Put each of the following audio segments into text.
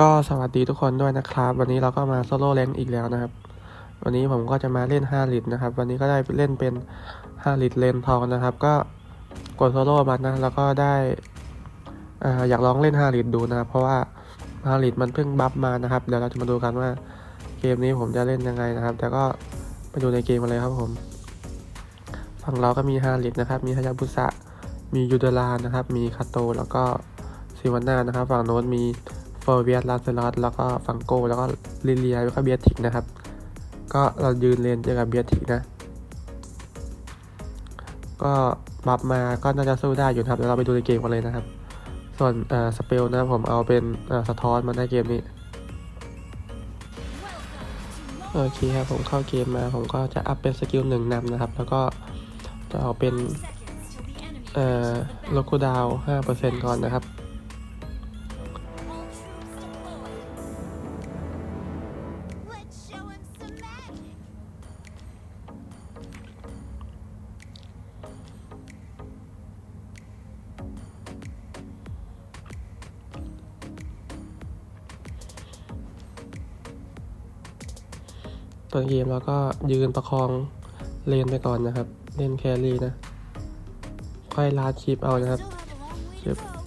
ก็สวัสดีทุกคนด้วยนะครับ วันนี้เราก็มาโซโล่เลนอีกแล้วนะครับ วันนี้ผมก็จะมาเล่น 5 ลิตรนะครับ วันนี้ก็ได้เล่นเป็น 5 ลิตรเลนทองนะครับ ก็กดโซโล่มันนะแล้วก็ได้อ่าอยากลองเล่น 5 ลิตรดูนะครับ เพราะว่า 5 ลิตรมันเพิ่งบัฟมานะครับ เดี๋ยวเราจะมาดูกันว่าเกมนี้ผมจะเล่นยังไงนะครับ แต่ก็ไปดูในเกมกันเลยครับผม ฝั่งเราก็มี 5 ลิตรนะครับ มีฮายาบุสะ มียูเดลานะครับ มีคาโต แล้วก็ซิวาน่านะครับ ฝั่งโน้นมี ฟอร์เวียสลาเซลอสแล้วก็ฟังโกแล้วก็ลิเลียแล้วก็เบียติกนะครับ ก็เรายืนเลนเจอกับเบียติกนะ ก็บัฟมาก็น่าจะสู้ได้อยู่นะครับเดี๋ยวเราไปดูในเกมกันเลยนะครับ ส่วนสเปลนะผมเอาเป็นสะท้อนมาในเกมนี้โอเคครับผมเข้าเกมมาผมก็จะอัพเป็นสกิลหนึ่งนำนะครับ แล้วก็จะเอาเป็นเอ่อโลโกดาวห้าเปอร์เซ็นต์ก่อนนะครับ ต้นเกมเราก็ยืนประคองเลนไปก่อนนะครับ เล่นแครี่นะ ค่อยลาดคลิปเอานะครับ Still have a long way to Yep. go.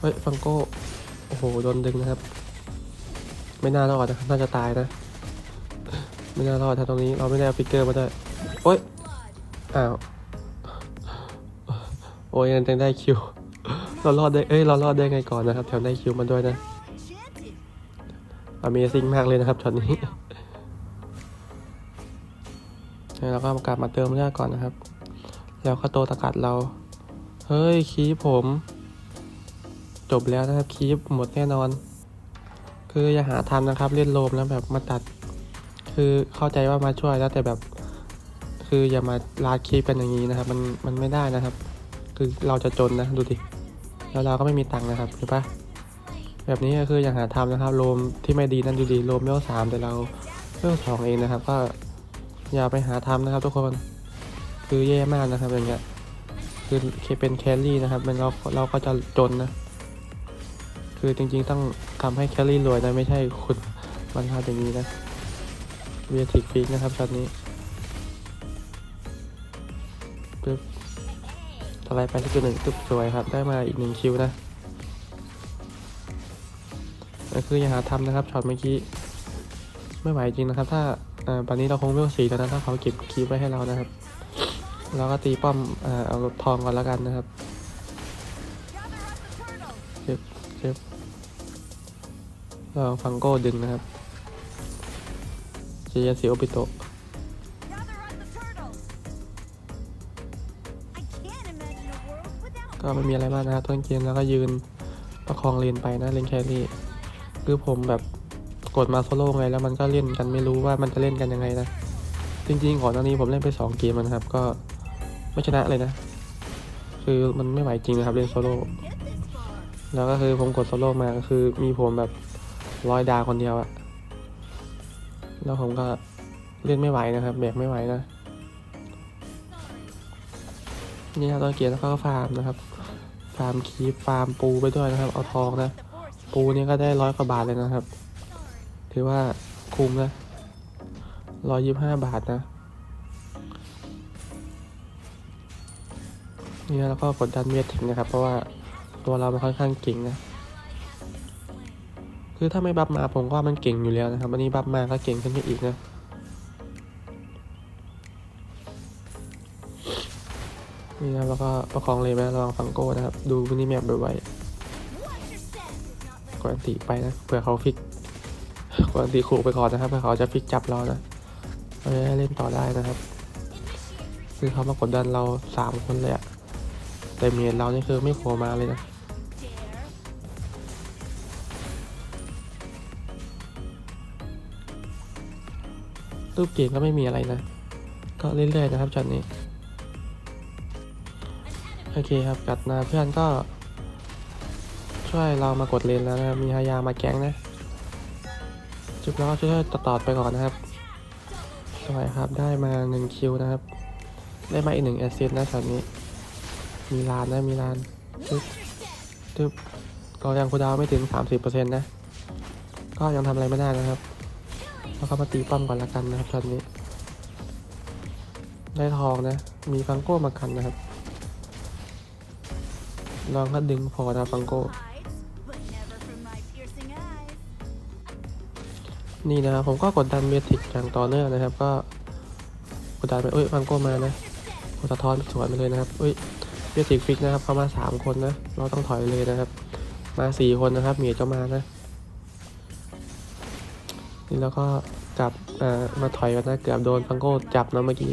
เฮ้ยฟังโก้โอ้โหโดนดึงนะครับ ไม่น่ารอดนะน่าจะตายนะ ไม่น่ารอดถ้าตรงนี้เราไม่ได้เอาฟิกเกอร์มาได้วยโอ้ยอ้าวโอ้ยยังได้คิว เรารอดได้เอ้ยเรารอดได้ไงก่อนนะครับ แถมได้คิวมาด้วยนะ Amazing มากเลยนะครับช็อตนี้แล้วก็กลับมาเติมเลือดก่อนนะครับ แล้วก็โตตะกัดเรา เฮ้ยคีปผม จบแล้วนะครับคีปหมดแน่นอน คืออย่าหาทำนะครับเล่นโลมแล้วแบบมาตัด คือเข้าใจว่ามาช่วยแล้วแต่แบบ คืออย่ามาลาดคีปกันอย่างนี้นะครับ มันมันไม่ได้นะครับ คือเราจะจนนะดูดิแล้วเราก็ไม่มีตังค์นะครับเห็นปะ แบบนี้ก็คืออย่าหาทำนะครับโลมที่ไม่ดีนั่นดูดีโลมเลเวลสามแต่เราเลเวลสองเองนะครับ ก็อย่าไปหาทำนะครับ ทุกคนคือแย่มากนะครับอย่างเงี้ยคือเป็นแคลรี่นะครับมันเราเราก็จะจนนะคือจริงๆต้องทำให้แคลรี่รวยนะไม่ใช่คุณมันทำอย่างนี้นะเวียทิกฟิกนะครับช็อตนี้ปึ๊บต่อไปไปที่จุดหนึ่งตึ๊บสวยครับ ได้มาอีกหนึ่งคิวนะ ก็คืออย่าหาทำนะครับช็อตเมื่อกี้ไม่ไหวจริงนะครับ ถ้าอ่าตอนนี้เราคงเวลสีแล้วนะถ้าเขาเก็บคีบไว้ให้เรานะครับเราก็ตีป้อมอ่าเอาทองก่อนแล้วกันนะครับเจ็บเจ็บเราฟังโก้ดึงนะครับเจียสียวปิโตก็ไม่มีอะไรมากนะครับต้นเกมแล้วก็ยืนประคองเลนไปนะเลนแครี่ คือผมแบบกดมาโซโล่ไงแล้วมันก็เล่นกันไม่รู้ว่ามันจะเล่นกันยังไงนะ จริงๆก่อนหน้านี้ผมเล่นไปสองเกมแล้วนะครับ ก็ไม่ชนะเลยนะ คือมันไม่ไหวจริงนะครับเล่นโซโล่แล้วก็คือผมกดโซโล่มาก็คือมีผมแบบร้อยดาวคนเดียวอะแล้วผมก็เล่นไม่ไหวนะครับแบกไม่ไหวนะนี่ครับตอนเกียร์แล้วก็ฟาร์มนะครับ ฟาร์มคีฟฟาร์มปูไปด้วยนะครับ เอาทองนะ ปูนี่ก็ได้ร้อยกว่าบาทเลยนะครับ ถือว่าคุ้มนะร้อยยี่ห้าบาทนะนี่แล้วก็กดดันเมียถึงนะครับ เพราะว่าตัวเรามันค่อนข้างเก่งนะ คือถ้าไม่บัฟมาผมก็ว่ามันเก่งอยู่แล้วนะครับวันนี้บัฟมาก็เก่งขึ้นไปอีกนะนี่นะแล้วก็ประคองเลยไหมระวังฟังโก้นะครับ ดูมินิแมปบ่อ กดอันติไปนะเผื่อเขาฟิกกดอันติขู่ไปก่อนนะครับเผื่อเขาจะฟิกจับเรานะเราจะเล่นต่อได้นะครับ คือเขามากดดันเราสามคนเลยอะแต่เมียนเรานี่คือไม่โผล่มาเลยนะรูปเกมก็ไม่มีอะไรนะ ก็เรื่อยๆนะครับช็อตนี้ โอเคครับกัดนาเพื่อนก็ ช่วยเรามากดเลนแล้วนะมีฮายามาแก๊งนะ จุดแล้วช่วยต่อไปก่อนนะครับสวยครับได้มาหนึ่งคิวนะครับ ได้มาอีกหนึ่งแอสซิสต์นะช็อตนี้ มีลานนะมีลานตึ๊บตึ๊บก็ยังคูดาวไม่ถึง 30%นะ ก็ยังทำอะไรไม่ได้นะครับแล้วก็มาตีป้อมก่อนละกันนะครับตอนนี้ ได้ทองนะ มีฟังโก้มากันนะครับลองก็ดึงพอนะฟังโก้ นี่นะครับผมก็กดดันเมทิกอย่างต่อเนื่องนะครับ ก็กดดันไปเอ้ยฟังโก้มานะกดสะท้อนสวนไปเลยนะครับเอ้ยเมทิกฟิกนะครับเขามาสามคนนะ เราต้องถอยเลยนะครับ มาสี่คนนะครับเมียจะมานะ นี่แล้วก็กลับอ่ามาถอยกันนะเกือบโดนฟังโก้จับนะเมื่อกี้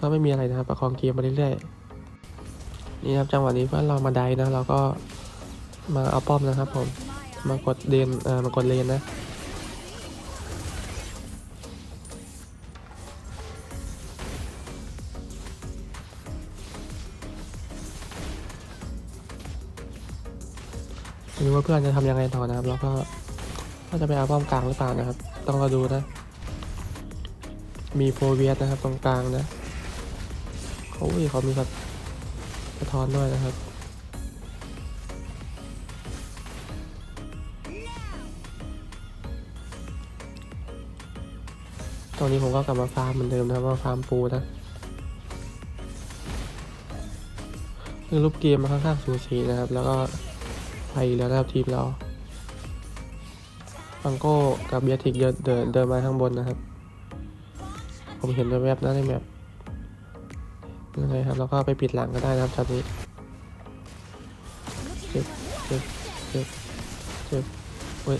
ก็ไม่มีอะไรนะครับประคองเกมมาเรื่อยๆนี่ครับจังหวะนี้เพื่อนเรามาไดนะเราก็มาเอาป้อมนะครับผมมากดเดนเอ่อมากดเลนนะ เพื่อนจะทำยังไงต่อนะครับ แล้วก็ว่าจะไปเอาป้อมกลางหรือเปล่านะครับ ต้องรอดูนะ มีโฟเวียสนะครับตรงกลางนะเขาอุ้ยเขามีสะสะท้อนด้วยนะครับตอนนี้ผมก็กลับมาฟาร์มเหมือนเดิมนะครับมาฟาร์มปูนะรูปเกมมาค่อนข้างสูสีนะครับ แล้วก็ ไปแล้วนะครับทีมเราฟังโก้กับเบียทิกเดินเดินเดินมาข้างบนนะครับ ผมเห็นแวบๆนะในแมปนั่นเลยครับแล้วก็ไปปิดหลังก็ได้นะครับช็อตนี้เจ็บเจ็บเจ็บเจ็บเว้ย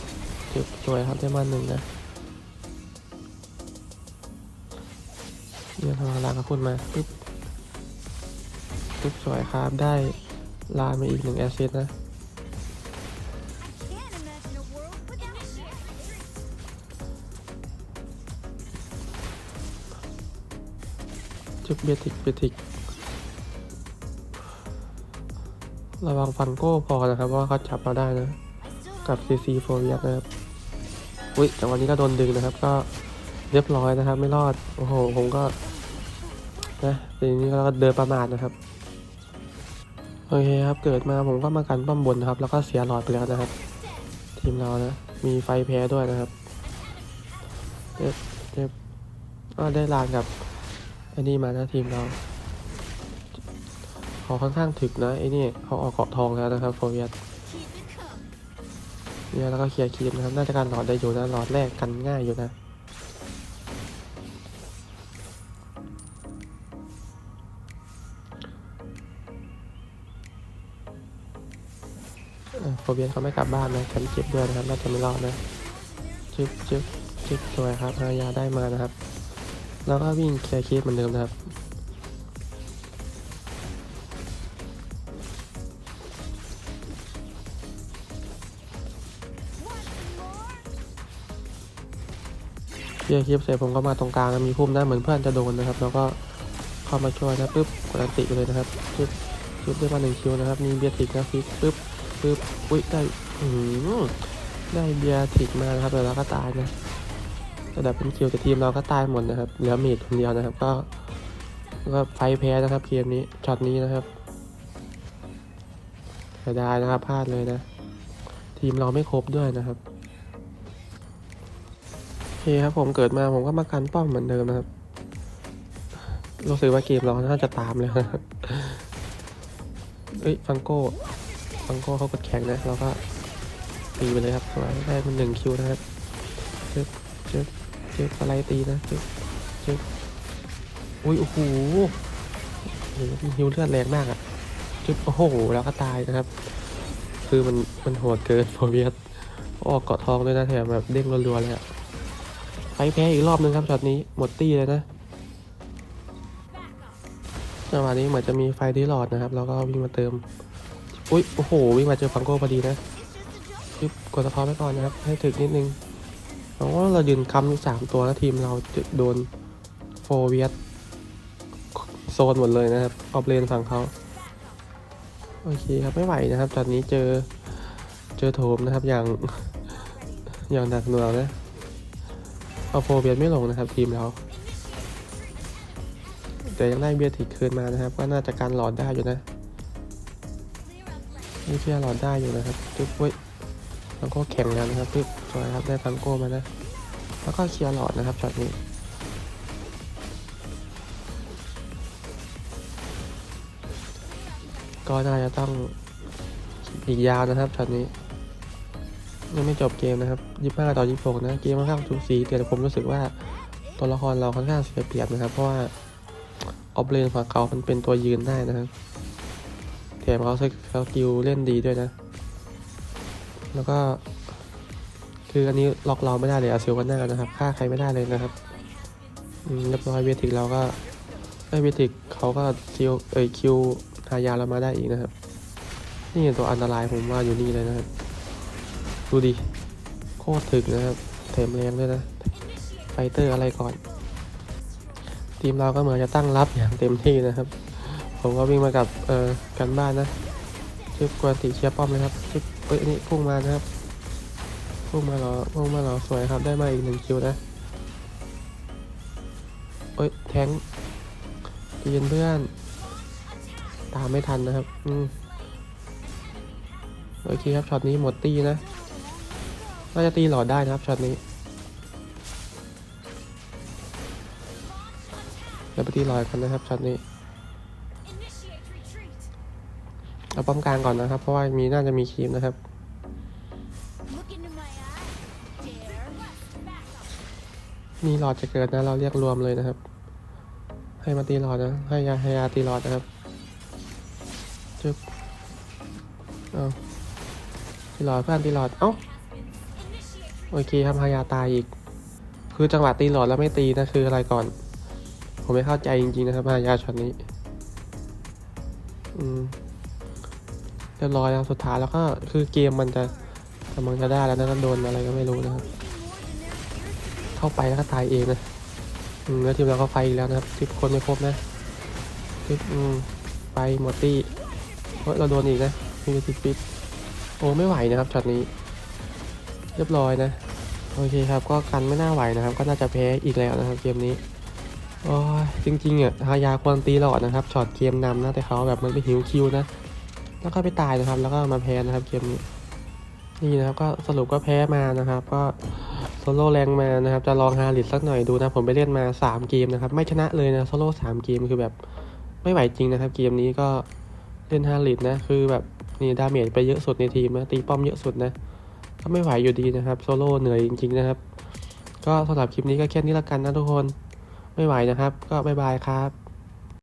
เจ็บสวยครับได้มาหนึ่งนะเนี่ยทำลากระพุ่นมาปึ๊บปึ๊บสวยครับได้ลานมาอีกหนึ่งแอสเซทนะ จุดเบติกเบติกระวังฟันโก้พอนะครับว่าเขาจับเราได้นะ กับ CC โฟเวียนะครับอุ้ยแต่วันนี้ก็โดนดึงนะครับ ก็เรียบร้อยนะครับ ไม่รอด โอ้โห ผมก็นะทีนี้เราก็เดินประมาทนะครับ โอเคครับ เกิดมาผมก็มากันป้อมบนนะครับ แล้วก็เสียหลอดไปแล้วนะครับ ทีมเรานะ มีไฟแพ้ด้วยนะครับเจ็บเจ็บก็ได้ลานกับ ไอ้นี่มานะทีมเราเขาค่อนข้างถึกนะไอ้นี่เขาออกเกาะทองแล้วนะครับโฟเวียส keep it coming. เนี่ยแล้วก็เคลียร์คีมนะครับน่าจะการหลอดได้อยู่นะหลอดแรกกันง่ายอยู่นะโฟเบียนเขาไม่กลับบ้านนะฉันเจ็บด้วยนะครับน่าจะไม่รอดนะจึ๊บจึ๊บจึ๊บสวยครับภรรยาได้มานะครับ แล้วก็วิ่งเคลียร์คีมเหมือนเดิมนะครับ เคลียร์คลิปเสร็จผมก็มาตรงกลางมีพุ่มนะเหมือนเพื่อนจะโดนนะครับ แล้วก็เข้ามาช่วยนะปุ๊บกดอันติไปเลยนะครับปุ๊บปุ๊บได้มาหนึ่งคิวนะครับ มีเบียร์ติกนะฟิกปุ๊บปุ๊บอุ้ยได้อือได้เบียร์ติกมานะครับแต่เราก็ตายนะ แต่แบเป็นคิวแต่ทีมเราก็ตายหมดนะครับ เหลือเมดคนเดียวนะครับ ก็ก็ไฟแพ้นะครับเกมนี้ช็อตนี้นะครับเสียดายนะครับพลาดเลยนะ ทีมเราไม่ครบด้วยนะครับโอเคครับผมเกิดมาผมก็มากันป้อมเหมือนเดิมนะครับรู้สึกว่าเกมเราน่าจะตามแล้วนะครับเอ้ยฟังโก้ฟังโก้เขากดแข็งนะเราก็ตีไปเลยครับสวยได้มันหนึ่งคิวนะครับ เจ็บอะไรตีนะเจ็บเจ็บอุ้ยโอ้โหโอ้โหฮิวเลือดแรงมากอะจุดโอ้โหแล้วก็ตายนะครับ คือมันมันโหดเกินโฟเวียสออกเกาะทองด้วยนะแถมแบบเด้งรัวๆเลยอะไปแพ้อีกรอบนึงครับช็อตนี้หมดตี้เลยนะจังหวะนี้เหมือนจะมีไฟที่หลอดนะครับ แล้วก็วิ่งมาเติม อุ้ยโอ้โหวิ่งมาเจอฟังโก้พอดีนะยึบกดสะท้อนไว้ก่อนนะครับ ให้ถึกนิดนึง เพราะว่าเรายืนคำอยู่สามตัวแล้วทีมเราจะโดนโฟเวียสโซนหมดเลยนะครับออฟเลนฝั่งเขาโอเคครับไม่ไหวนะครับ ตอนนี้เจอเจอโถมนะครับอย่างอย่างหนักหน่วงนะเอาโฟเบียนไม่ลงนะครับทีมเราแต่ยังได้เบียร์ติกคืนมานะครับ ก็น่าจะการหลอดได้อยู่นะนี่เคลียร์หลอดได้อยู่นะครับปึ๊บเว้ย ฟังโก้แข็งแล้วนะครับปึ๊บสวยครับได้ฟังโก้มานะ แล้วก็เคลียร์หลอดนะครับช็อตนี้ก็น่าจะต้องอีกยาวนะครับช็อตนี้ ยังไม่จบเกมนะครับยี่ห้าต่อยี่หกนะ เกมค่อนข้างสูสีแต่ผมรู้สึกว่าตัวละครเราค่อนข้างเสียเปรียบนะครับ เพราะว่าออฟเลนฝั่งเขามันเป็นตัวยืนได้นะครับแถมเขาสกิลเล่นดีด้วยนะ แล้วก็ คืออันนี้ล็อกเราไม่ได้เลยอาซิลกันหน้านะครับฆ่าใครไม่ได้เลยนะครับเรียบร้อยเวทิกเราก็ไอเวทิกเขาก็คิวเอ้ยคิวหายาเรามาได้อีกนะครับ นี่ตัวอันตรายผมว่าอยู่นี่เลยนะครับ ดูดิโคตรถึกนะครับเทมแรงด้วยนะไฟเตอร์อะไรก่อน ทีมเราก็เหมือนจะตั้งรับอย่างเต็มที่นะครับ ผมก็วิ่งมากับเอ่อกันบ้านนะชึบกวนติเชียร์ป้อมเลยครับชึบ เอ้ยนี่พุ่งมานะครับ พุ่งมาหรอพุ่งมาหรอสวยครับได้มาอีกหนึ่งคิวนะเอ้ยแทงตีนเพื่อน ตามไม่ทันนะครับ อืมโอเคครับช็อตนี้หมดตีนะน่าจะตีหลอดได้นะครับช็อตนี้เดี๋ยวไปตีหลอดกันนะครับช็อตนี้ เอาป้อมกลางก่อนนะครับ เพราะว่ามีน่าจะมีครีมนะครับมีหลอดจะเกิดนะ เราเรียกรวมเลยนะครับ ให้มาตีหลอดนะ ให้ยาให้ยาตีหลอดนะครับจึ๊บเอาตีหลอดเพื่อนตีหลอด เอ้า โอเคครับฮายาตายอีก คือจังหวะตีหลอดแล้วไม่ตีนะคืออะไรก่อน ผมไม่เข้าใจจริงๆนะครับฮายาช็อตนี้ อืม เรียบร้อยแล้วสุดท้ายแล้วก็คือเกมมันจะกำลังจะได้แล้วนะก็โดนอะไรก็ไม่รู้นะครับ เข้าไปแล้วก็ตายเองนะอืมแล้วทีมเราก็ไฟอีกแล้วนะครับสิบคนไม่ครบนะสิบอืมไปหมดตี้เฮ้ยเราโดนอีกนะมีสิบปิดโอ้ไม่ไหวนะครับช็อตนี้ เรียบร้อยนะโอเคครับก็กันไม่น่าไหวนะครับ ก็น่าจะแพ้อีกแล้วนะครับเกมนี้โอ้ยจริงๆอะฮายาควรตีหลอดนะครับช็อตเกมนำนะแต่เขาแบบมันไปหิวคิวนะ แล้วก็ไปตายนะครับ แล้วก็มาแพ้นะครับเกมนี้นี่นะครับก็สรุปก็แพ้มานะครับ ก็โซโล่แรงมานะครับ จะลองฮาริสสักหน่อยดูนะ ผมไปเล่นมา 3 เกมนะครับ ไม่ชนะเลยนะโซโล่สามเกมคือแบบไม่ไหวจริงนะครับ เกมนี้ก็เล่นฮาริสนะคือแบบนี่ดาเมจไปเยอะสุดในทีมนะตีป้อมเยอะสุดนะก็ไม่ไหวอยู่ดีนะครับโซโล่เหนื่อยจริง ๆนะครับ ก็สำหรับคลิปนี้ก็แค่นี้ละกันนะทุกคนไม่ไหวนะครับ ก็บายบายครับ